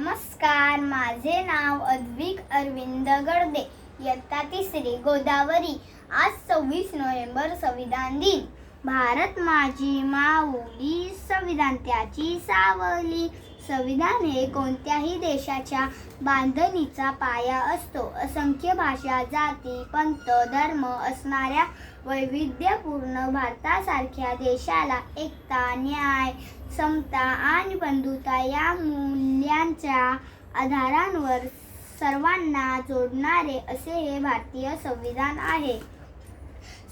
नमस्कार माझे नाव अद्विक अरविंद गडदे इयत्ता तिसरी गोदावरी. आज सव्वीस नोव्हेंबर संविधान दिन. भारत माझी माऊली संविधान त्याची सावली. संविधान हे कोणत्याही देशाच्या बांधणीचा पाया असतो. असंख्य भाषा जाती पंत धर्म असणाऱ्या वैविध्यपूर्ण भारतासारख्या देशाला एकता न्याय समता आणि बंधुता या मूल्यांच्या आधारांवर सर्वांना जोडणारे असे हे भारतीय संविधान आहे.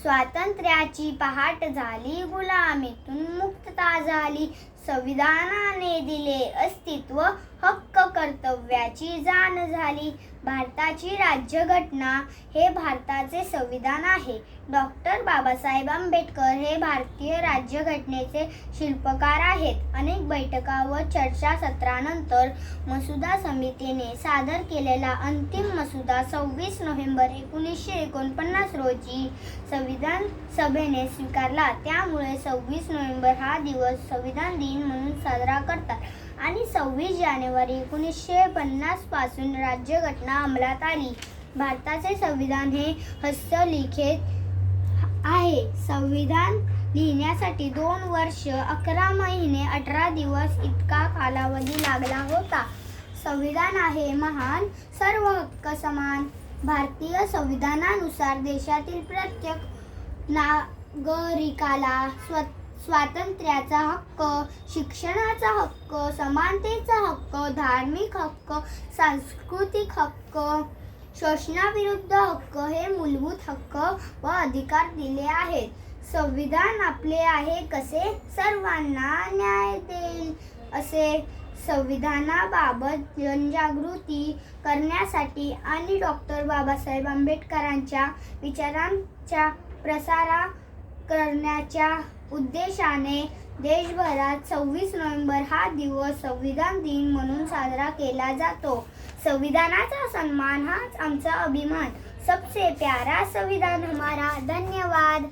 स्वातंत्र्याची पहाट झाली गुलामीतून मुक्तता झाली संविधानाने दिले अस्तित्व हक्क कर्तव्याची जाण झाली. भारताची राज्यघटना हे भारताचे संविधान आहे. डॉक्टर बाबासाहेब आंबेडकर हे भारतीय राज्यघटनेचे शिल्पकार आहेत. अनेक बैठका व चर्चासत्रानंतर मसुदा समितीने सादर केलेला अंतिम मसुदा सव्वीस नोव्हेंबर एकोणीसशे एकोणपन्नास रोजी संविधान सभेने स्वीकारला. त्यामुळे सव्वीस नोव्हेंबर हा दिवस संविधान दिन म्हणून साजरा करतात. आणि सव्वीस जानेवारी एकोणीसशे पन्नासपासून राज्यघटना घटना अंमलात आली. भारताचे संविधान हे हस्तलिखित आहे. संविधान लिहिण्यासाठी दोन वर्ष अकरा महिने अठरा दिवस इतका कालावधी लागला होता. संविधान आहे महान सर्व हक्क समान. भारतीय संविधानानुसार देशातील प्रत्येक नागरिकाला स्व स्वातंत्र्याचा हक्क शिक्षणाचा हक्क समानतेचा हक्क धार्मिक हक्क सांस्कृतिक हक्क शोषणाविरुद्ध हक्क हे मूलभूत हक्क व अधिकार दिले आहेत. संविधान आपले आहे कसे? सर्वांना न्याय देईल. असे संविधानाबाबत जनजागृती करण्यासाठी आणि डॉक्टर बाबासाहेब आंबेडकरांच्या विचारांच्या प्रसारा करण्याच्या उद्देशाने देशभरात सव्वीस नोव्हेंबर हा दिवस संविधान दिन म्हणून साजरा केला जातो. संविधानाचा सन्मान हाच आमचा अभिमान. सबसे प्यारा संविधान हमारा. धन्यवाद.